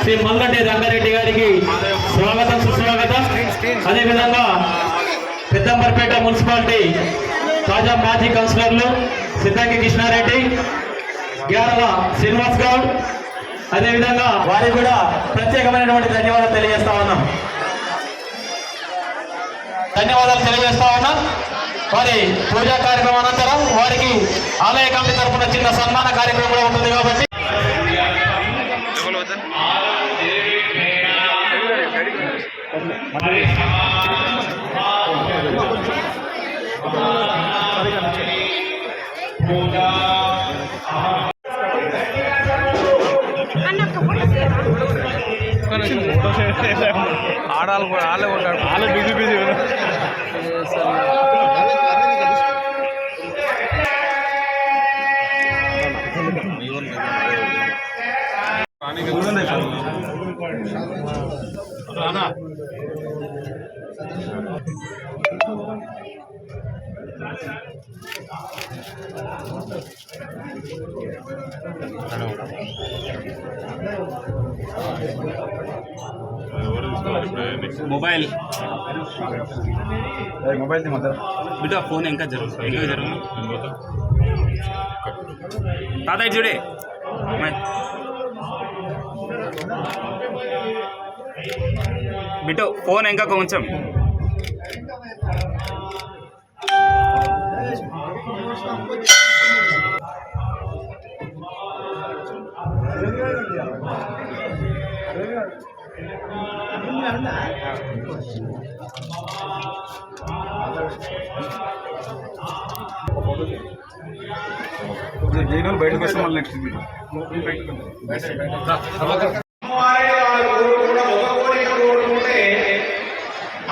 శ్రీ మల్లంటి రంగారెడ్డి గారికి స్వాగతం సుస్వాగతం. అదేవిధంగా పెద్దంబర్పేట మున్సిపాలిటీ తాజా మాజీ కౌన్సిలర్లు సిద్ధాంగి కృష్ణారెడ్డి గ్యారల శ్రీనివాస్ గౌడ్. అదేవిధంగా వారికి కూడా ప్రత్యేకమైనటువంటి ధన్యవాదాలు తెలియజేస్తా ఉన్నాం. ధన్యవాదాలు తెలియజేస్తా ఉన్నాం. వారి పూజా కార్యక్రమం అనంతరం వారికి ఆలయ కమిటీ తరఫున చిన్న సన్మాన కార్యక్రమం కూడా ఉంటుంది కాబట్టి ఆడాలి కూడా ఆలే ఉంటాడు ఆలే బిజీ బిజీ మొబైల్ మొబైల్ ది బిడ్డ ఫోన్ ఇంకా జరుగు ఇంకా జరుగు తాతయ్య చూడే. అమ్మాయి. ఫోన్ ఇంకా కొంచెం జైలు బయటకు వస్తే మళ్ళీ నెక్స్ట్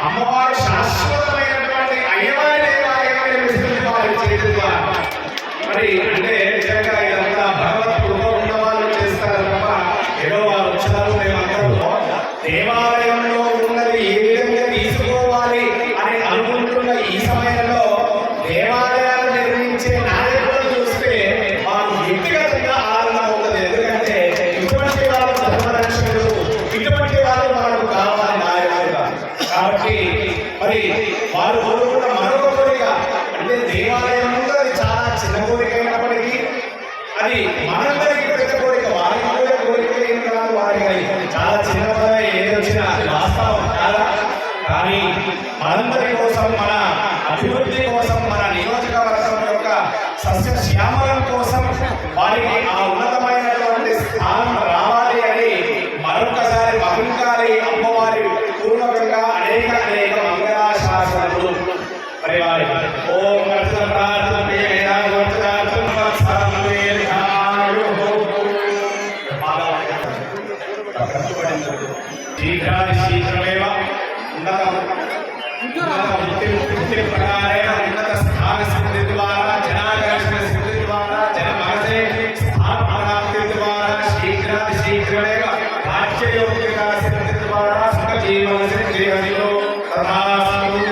అమ్మవారు శాశ్వతమైనటువంటి అయ్యవారి మరి అంటే నిజంగా ఇదంతా భగవత్ కృప ఉన్న వాళ్ళు చేస్తారు తప్ప ఏదో వచ్చారు మేమందరూ దేవాలయంలో చిన్న కోరిక అయినప్పటికీ అది మనందరికీ పెద్ద కోరిక వారికి కూడా కోరిక ఏం కాదు వారి చాలా చిన్నగా ఏది వచ్చినా అది వాస్తవం కాదా? కానీ మనందరి కోసం మన అభివృద్ధి కోసం మన నియోజకవర్గం యొక్క సస్య శ్యామలం కోసం వారికి ఆ ఉన్నతమైనటువంటి స్థానం రావాలి అని మరొకసారి మహింకాలి అమ్మవారి పూర్వకంగా అనేక అనేక మంగళాశాసనలు మరి వారి ఓం ప్రార్థన కష్టపడింది శీఘ్రాది శీఘ్రమేవ ఉన్నత ఉన్నత వృత్తి వృత్తి ప్రకారేణ ఉన్నత స్థాన సిద్ధి ద్వారా జనాకర్షణ సిద్ధి ద్వారా జన మనసే స్థాన ప్రాప్తి ద్వారా శీఘ్రాది శీఘ్రమేవ రాజ్యయోగ్యత సిద్ధి ద్వారా సుఖ జీవన సిద్ధి హరిలో తథాస్తు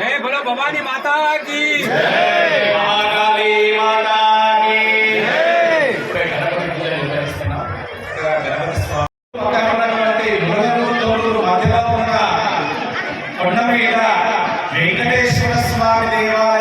జయ భలో భవానీ మాతా కీ జయ സ്വാമി ദേവായ